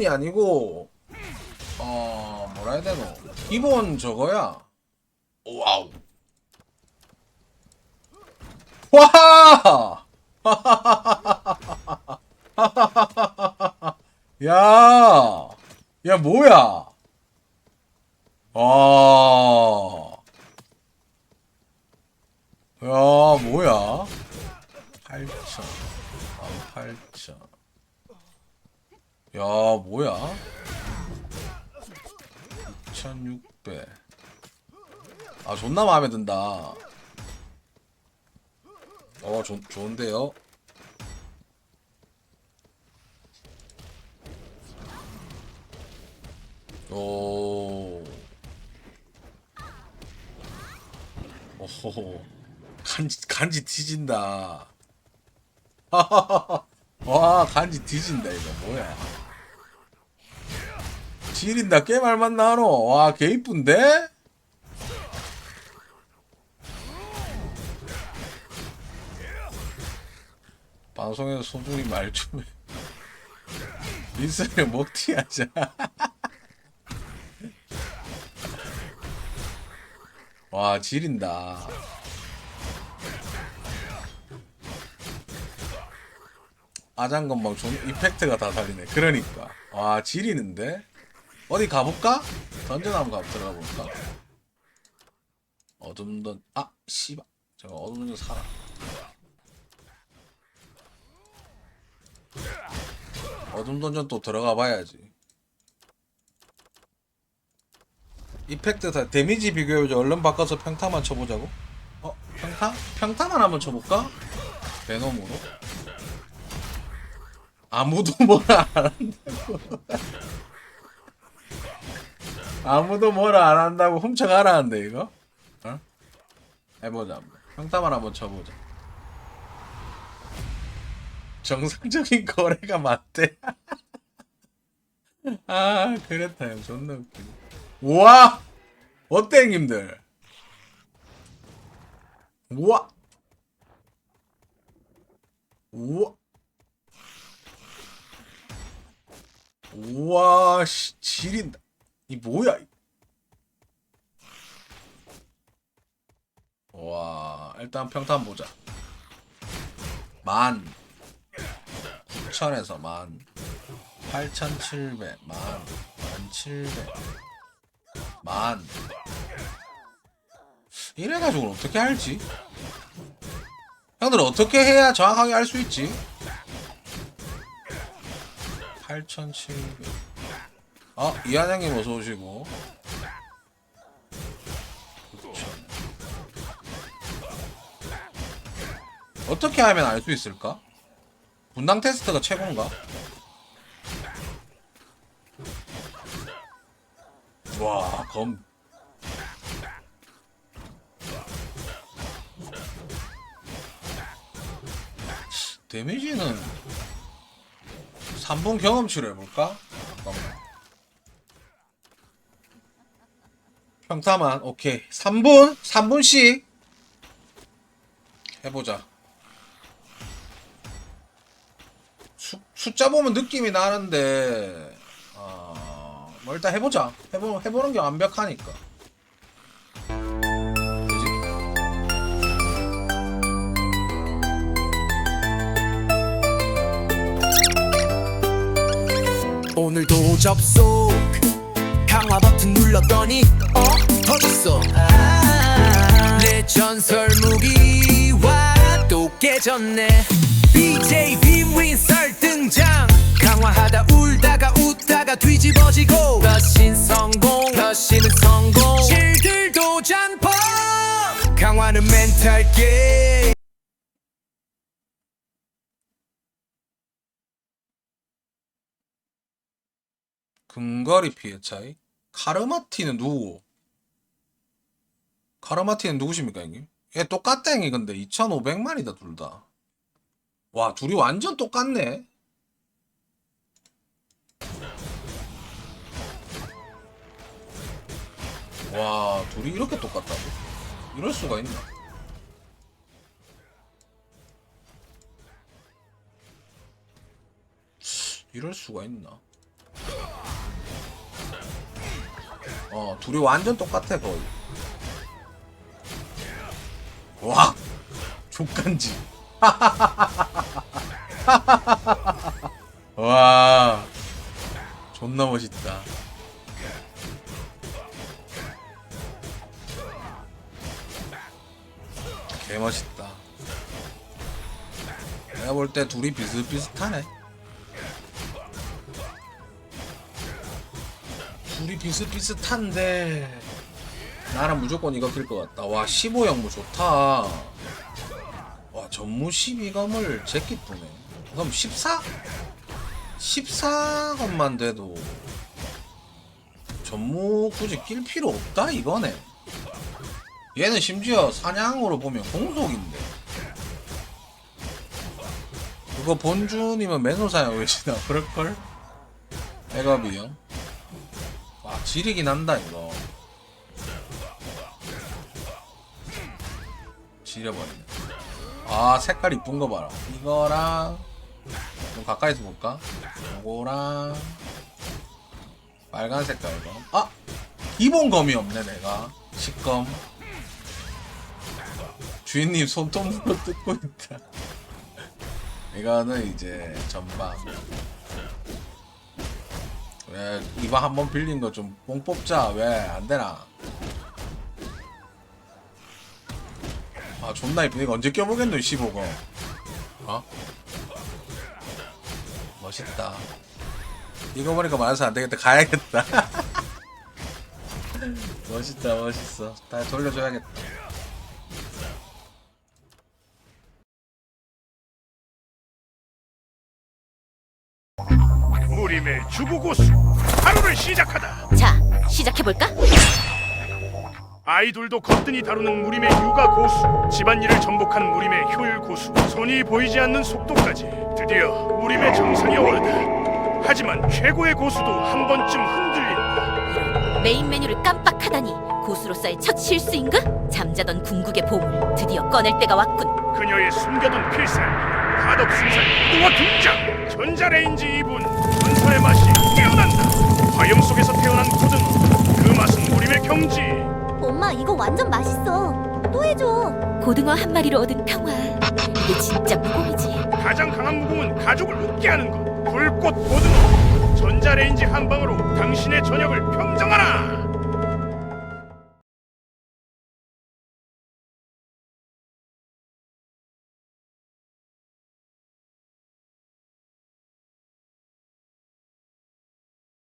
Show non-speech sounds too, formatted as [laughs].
이 아니고 어 뭐라 해야 되노? 기본 저거야. 와우. 와! [laughs] 야, 야 뭐야? 아, 야 뭐야? 8천, 8천. 야 뭐야? 2600. 아 존나 마음에 든다. 어 좋, 좋은데요? 오. 오호. 간지, 간지 뒤진다. [laughs] 와, 간지 뒤진다, 이거. 뭐야. 지린다, 꽤 말만 나노. 와, 개 이쁜데? 방송에서 소중히 말 좀 해. 민스를 먹튀 하자. [laughs] 와 지린다 아장건방 존 이펙트가 다 살리네 그러니까 와 지리는데 어디 가볼까? 던전 한번 가 들어가 볼까? 어둠 던 아 씨발 제가 어둠 던전 살아 어둠 던전 또 들어가 봐야지 이펙트 다 데미지 비교해보자 얼른 바꿔서 평타만 쳐보자고 어? 평타? 평타만 한번 쳐볼까? 베놈으로 아무도 뭐라 안 한다고 아무도 뭐라 안 한다고 훔쳐가라는데 이거? 어? 해보자 한번 평타만 한번 쳐보자 정상적인 [laughs] 거래가 맞대 [laughs] 아 그렇다 형 존나 웃기네 우와! 어때, 형님들? 우와! 우와! 우와, 씨, 지린다. 이 뭐야? 이. 와, 일단 평탄 보자. 만. 9천에서 만. 8,700, 만. 1,700. 만 이래가지고 어떻게 알지? 형들 어떻게 해야 정확하게 알수 있지? 8,700 아, 이한양님 어서 오시고 9,000 어떻게 하면 알 수 있을까? 분당 테스트가 최고인가? 와, 검. 데미지는 3분 경험치로 해볼까? 잠깐만. 평타만, 오케이. 3분? 3분씩? 해보자. 수, 숫자 보면 느낌이 나는데, 아, 뭐 일단 해보자. 해보, 해보는 게 완벽하니까. 오늘도 접속 강화 버튼 눌렀더니 어 터졌어? 내 전설 무기와 또 깨졌네. BJ 빈윈설 등장. 강화하다 울다가 웃다가 뒤집어지고. 더신 성공 더신은 성공. 실들도 잔퍼 강화는 멘탈 게임 근거리 피해 차이? 카르마티는 누구? 카르마티는 누구십니까, 형님? 얘 똑같다, 형이 근데 2,500만이다, 둘 다. 와, 둘이 완전 똑같네. 와, 둘이 이렇게 똑같다고? 이럴 수가 있나? 이럴 수가 있나? 어 둘이 완전 똑같아 거의 와 족간지. [laughs] 와 존나 멋있다. 개 멋있다. 내가 볼 때 둘이 비슷비슷하네. 둘이 비슷비슷한데 나는 무조건 이거 낄것 같다 와 15영무 좋다 와 전무 12검을 제끼 뿌네 그럼 14? 14검만 돼도 전무 굳이 낄 필요 없다 이거네 얘는 심지어 사냥으로 보면 공속인데 그거 본준이면 매너 사용 외치나 그럴걸? 형? 와 지리긴 한다 이거 지려버리네. 아 색깔 이쁜 거 봐라. 이거랑 좀 가까이서 볼까? 이거랑 빨간 색깔 이거. 아! 기본 검이 없네 내가. 식검. 주인님 손톱으로 뜯고 있다. 이거는 이제 전방. 왜 이거 한번 빌린 거 좀 뽕 뽑자. 왜 안되나 아 존나 이쁘네 이거 언제 껴보겠노 15거 어? 멋있다. 이거 보니까 말해서 안되겠다. 가야겠다. [laughs] 멋있다 멋있어. 다 돌려줘야겠다. 무림의 주부고수. 하루를 시작하다. 자, 시작해볼까? 아이돌도 거뜬히 다루는 무림의 육아 고수 집안일을 전복한 무림의 효율 고수. 손이 보이지 않는 속도까지 드디어 무림의 정상에 오르다. 하지만 최고의 고수도 한 번쯤 흔들린다. 메인 메뉴를 깜빡하다니 고수로서의 첫 실수인가? 잠자던 궁극의 보물 드디어 꺼낼 때가 왔군. 그녀의 숨겨둔 필살 가덕 순살 고도와 등장. 전자레인지 2분 전설의 맛이 이거 완전 맛있어. 또 해줘. 고등어 한 마리로 얻은 평화 이게 진짜 무공이지 가장 강한 무공은 가족을 웃게 하는 것. 불꽃 고등어. 전자레인지 한 방으로 당신의 저녁을 평정하라.